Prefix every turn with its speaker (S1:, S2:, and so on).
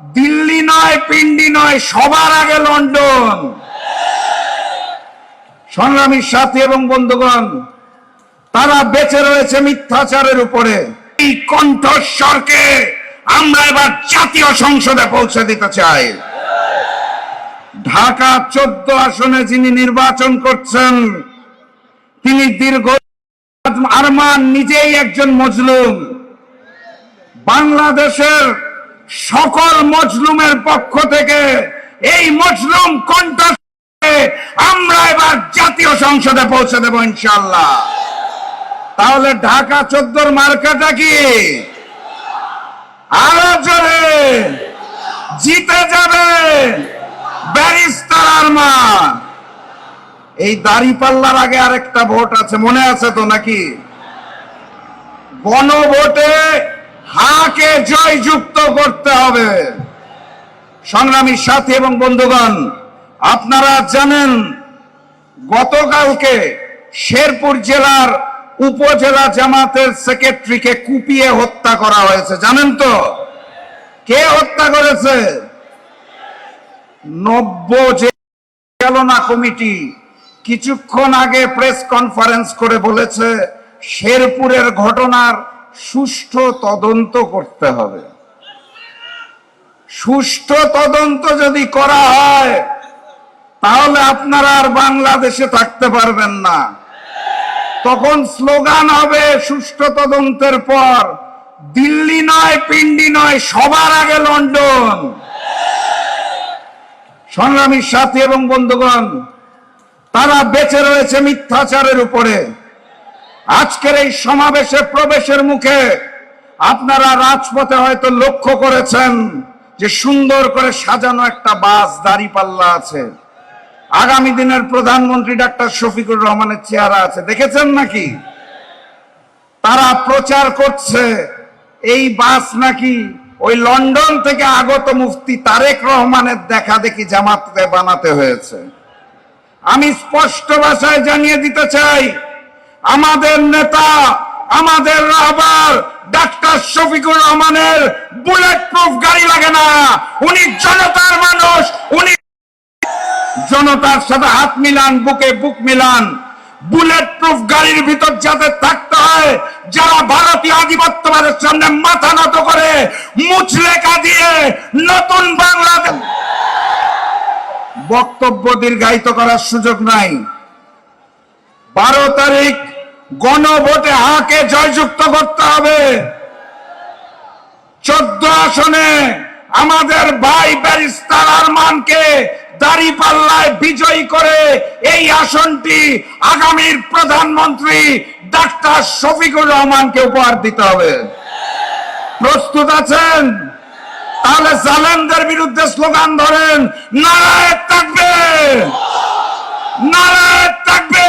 S1: দিল্লি নয়, পিন্ডি নয়, সবার আগে লন্ডন। সংগ্রামী সাথী এবং বন্ধুগণ, তারা বেঁচে রয়েছে মিথ্যাচারের উপরে। এই কণ্ঠস্বরকে আমরা এবার জাতীয় সংসদে পৌঁছে দিতে চাই। ঢাকা চোদ্দ আসনে যিনি নির্বাচন করছেন, তিনি দীর্ঘ আরমান নিজেই একজন মজলুম। বাংলাদেশের সকল মজলুমের পক্ষ থেকে এই মজলুম কণ্ঠ আমরা এবার জাতীয় সংসদে পৌঁছে দেব ইনশাল্লাহ তাহলে ঢাকা চোদ্দর মার্কাটা কি? আরও জোরে। জিতে যাবে ব্যারিস্টার মা এই দাড়ি পাল্লার আগে আরেকটা ভোট আছে, মনে আছে তো নাকি? গণভোটে হাকে জয়যুক্ত করতে হবে। সংগ্রামী সাথী এবং বন্ধুগণ, আপনারা জানেন, গতকালকে শেরপুর জেলার উপজেলা জামাতের সেক্রেটারিকে কুপিয়ে হত্যা করা হয়েছে। জানেন তো? কে হত্যা করেছে? নব্য কমিটি কিছুক্ষণ আগে প্রেস কনফারেন্স করে বলেছে, শেরপুরের ঘটনার সুষ্ঠু তদন্ত করতে হবে। সুষ্ঠু তদন্ত যদি করা হয়, তাহলে আপনারা আর বাংলাদেশে থাকতে পারবেন না। তখন স্লোগান হবে, সুষ্ঠু তদন্তের পর দিল্লি নয়, পিন্ডি নয়, সবার আগে লন্ডন। সংগ্রামী সাথী এবং বন্ধুগণ, তারা বেঁচে রয়েছে মিথ্যাচারের উপরে। আজকের এই সমাবেশে প্রবেশের মুখে আপনারা রাজপথে হয়তো লক্ষ্য করেছেন যে সুন্দর করে সাজানো একটা বাস দাড়ি পাল্লা আছে। আগামী দিনের প্রধানমন্ত্রী ডাক্তার শফিকুর রহমানের চেহারা আছে। দেখেছেন নাকি? তারা প্রচার করছে, এই বাস নাকি ওই লন্ডন থেকে আগত মুফতি তারেক রহমানের দেখা দেখি জামাতে বানাতে হয়েছে। আমি স্পষ্ট ভাষায় জানিয়ে দিতে চাই আমাদের নেতা, আমাদের রাহবার ডাক্তার শফিকুর রহমানের বুলেট প্রুফ গাড়ি লাগে না। উনি জনতার মানুষ, উনি জনতার সাথে হাত মিলান, বুকে বুক মিলান। বুলেট প্রুফ গাড়ির ভিতর যাতে থাকতে হয়, যারা ভারতীয় আধিপত্যবাদের সামনে মাথা নত করে, মুচলেখা দিয়ে নতুন বাংলাদেশ। বক্তব্য দীর্ঘায়িত করার সুযোগ নাই। বারো তারিখ গণভোটে হাকে জয়যুক্ত করতে হবে। চোদ্দ আসনে আমাদের ভাই ব্যারিস্টার আরমানকে দাড়ি পাল্লায় বিজয়ী করে এই আসনটি আগামীর প্রধানমন্ত্রী ডাক্তার শফিকুর রহমানকে উপহার দিতে হবে। প্রস্তুত আছেন? তাহলে জালেমদের বিরুদ্ধে স্লোগান ধরেন, নারায়ণ থাকবে! নারায়ণ থাকবে!